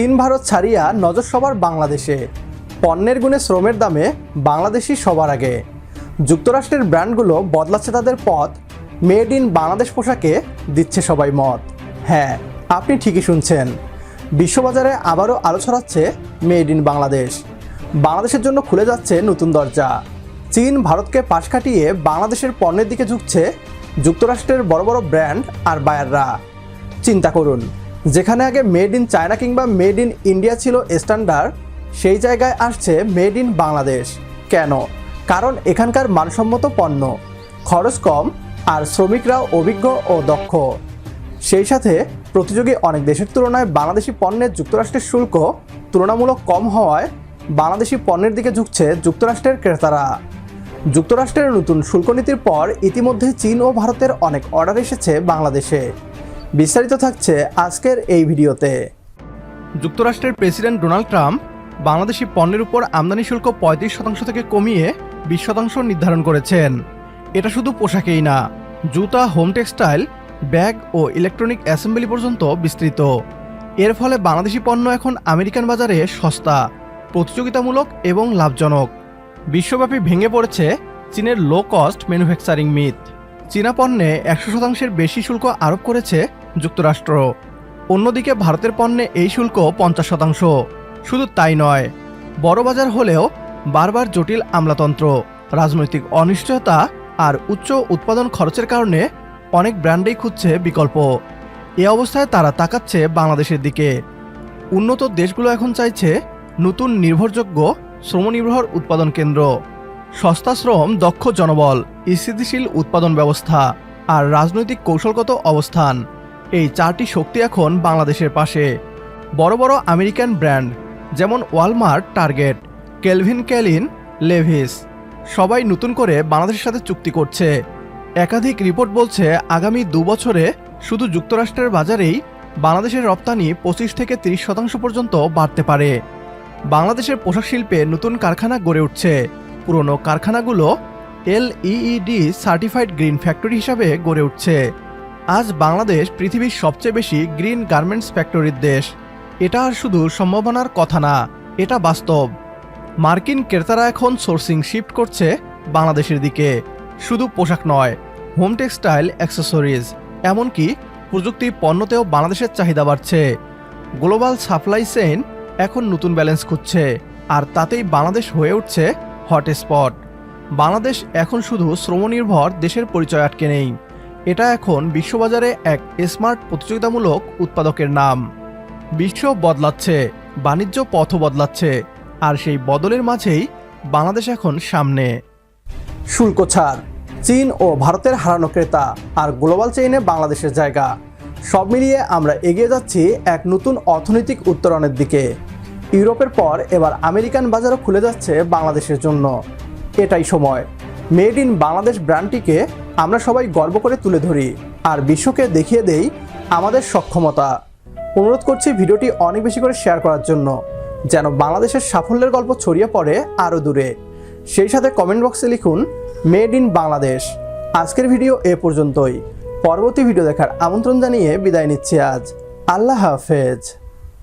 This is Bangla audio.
চীন ভারত ছাড়িয়া নজর সবার বাংলাদেশে। পণ্যের গুণে শ্রমের দামে বাংলাদেশি সবার আগে। যুক্তরাষ্ট্রের ব্র্যান্ডগুলো বদলাচ্ছে তাদের পথ, মেড ইন বাংলাদেশ পোশাকে দিচ্ছে সবাই মত। হ্যাঁ আপনি ঠিকই শুনছেন। বিশ্ববাজারে আবারও আলো ছড়াচ্ছে মেড ইন বাংলাদেশ। বাংলাদেশের জন্য খুলে যাচ্ছে নতুন দরজা। চীন ভারতকে পাশ কাটিয়ে বাংলাদেশের পণ্যের দিকে ঝুঁকছে যুক্তরাষ্ট্রের বড় বড় ব্র্যান্ড আর বায়াররা। চিন্তা করুন যেখানে আগে মেড ইন চায়না কিংবা মেড ইন ইন্ডিয়া ছিল স্ট্যান্ডার্ড, সেই জায়গায় আসছে মেড ইন বাংলাদেশ। কেন? কারণ এখানকার মানসম্মত পণ্য, খরচ কম আর শ্রমিকরাও অভিজ্ঞ ও দক্ষ। সেই সাথে প্রতিযোগী অনেক দেশের তুলনায় বাংলাদেশি পণ্যের যুক্তরাষ্ট্রের শুল্ক তুলনামূলক কম হওয়ায় বাংলাদেশি পণ্যের দিকে ঝুঁকছে যুক্তরাষ্ট্রের ক্রেতারা। যুক্তরাষ্ট্রের নতুন শুল্ক নীতির পর ইতিমধ্যে চীন ও ভারতের অনেক অর্ডার এসেছে বাংলাদেশে। বিস্তারিত থাকছে আজকের এই ভিডিওতে। যুক্তরাষ্ট্রের প্রেসিডেন্ট ডোনাল্ড ট্রাম্প বাংলাদেশি পণ্যের উপর আমদানি শুল্ক পঁয়ত্রিশ শতাংশ থেকে কমিয়ে বিশ শতাংশ নির্ধারণ করেছেন। এটা শুধু পোশাকেই না, জুতা, হোম টেক্সটাইল, ব্যাগ ও ইলেকট্রনিক অ্যাসেম্বলি পর্যন্ত বিস্তৃত। এর ফলে বাংলাদেশি পণ্য এখন আমেরিকান বাজারে সস্তা, প্রতিযোগিতামূলক এবং লাভজনক। বিশ্বব্যাপী ভেঙে পড়েছে চীনের লো কস্ট ম্যানুফ্যাকচারিং মিথ চীনা পণ্যে একশো শতাংশের বেশি শুল্ক আরোপ করেছে যুক্তরাষ্ট্র। অন্যদিকে ভারতের পণ্যে এই শুল্ক পঞ্চাশ শতাংশ। শুধু তাই নয়, বড় বাজার হলেও বারবার জটিল আমলাতন্ত্র, রাজনৈতিক অনিশ্চয়তা আর উচ্চ উৎপাদন খরচের কারণে অনেক ব্র্যান্ডেই খুঁজছে বিকল্প। এ অবস্থায় তারা তাকাচ্ছে বাংলাদেশের দিকে। উন্নত দেশগুলো এখন চাইছে নতুন নির্ভরযোগ্য শ্রমনির্ভর উৎপাদন কেন্দ্র, সস্তা শ্রম, দক্ষ জনবল, স্থিতিশীল উৎপাদন ব্যবস্থা আর রাজনৈতিক কৌশলগত অবস্থান। এই চারটি শক্তি এখন বাংলাদেশের পাশে। বড় বড় আমেরিকান ব্র্যান্ড, যেমন Walmart, Target, Calvin Klein, Levi's, সবাই নতুন করে বাংলাদেশের সাথে চুক্তি করছে। একাধিক রিপোর্ট বলছে, আগামী দু বছরে শুধু যুক্তরাষ্ট্রের বাজারেই বাংলাদেশের রপ্তানি পঁচিশ থেকে তিরিশ শতাংশ পর্যন্ত বাড়তে পারে। বাংলাদেশের পোশাক শিল্পে নতুন কারখানা গড়ে উঠছে। পুরনো কারখানাগুলো এলইইডি সার্টিফাইড গ্রিন ফ্যাক্টরি হিসাবে গড়ে উঠছে। আজ বাংলাদেশ পৃথিবীর সবচেয়ে বেশি গ্রিন গার্মেন্টস ফ্যাক্টরির দেশ। এটা আর শুধু সম্ভাবনার কথা না, এটা বাস্তব। মার্কিন ক্রেতারা এখন সোর্সিং শিফট করছে বাংলাদেশের দিকে। শুধু পোশাক নয়, হোম টেক্সটাইল অ্যাক্সেসরিজ, এমনকি প্রযুক্তি পণ্যতেও বাংলাদেশের চাহিদা বাড়ছে। গ্লোবাল সাপ্লাই চেইন এখন নতুন ব্যালেন্স খুঁজছে, আর তাতেই বাংলাদেশ হয়ে উঠছে হটস্পট। বাংলাদেশ এখন শুধু শ্রমনির্ভর দেশের পরিচয় আটকে নেই। এটা এখন বিশ্ববাজারে এক স্মার্ট প্রতিযোগিতামূলক উৎপাদকের নাম। বিশ্ব বদলাচ্ছে, বাণিজ্য পথও বদলাচ্ছে, আর সেই বদলের মাঝেই বাংলাদেশ এখন সামনে। শুল্ক ছাড়, চীন ও ভারতের হারানো ক্রেতা আর গ্লোবাল চেইনে বাংলাদেশের জায়গা। সব মিলিয়ে আমরা এগিয়ে যাচ্ছি এক নতুন অর্থনৈতিক উত্তরণের দিকে। ইউরোপের পর এবার আমেরিকান বাজারও খুলে যাচ্ছে বাংলাদেশের জন্য। এটাই সময়। মেড ইন বাংলাদেশ ব্র্যান্ডটিকে আমরা সবাই গর্ব করে তুলে ধরি আর বিশ্বকে দেখিয়ে দেই আমাদের সক্ষমতা। অনুরোধ করছি ভিডিওটি অনেক বেশি করে শেয়ার করার জন্য, যেন বাংলাদেশের সাফল্যের গল্প ছড়িয়ে পড়ে আরও দূরে। সেই সাথে কমেন্ট বক্সে লিখুন মেড ইন বাংলাদেশ আজকের ভিডিও এ পর্যন্তই। পরবর্তী ভিডিও দেখার আমন্ত্রণ জানিয়ে বিদায় নিচ্ছি আজ। আল্লাহ হাফেজ।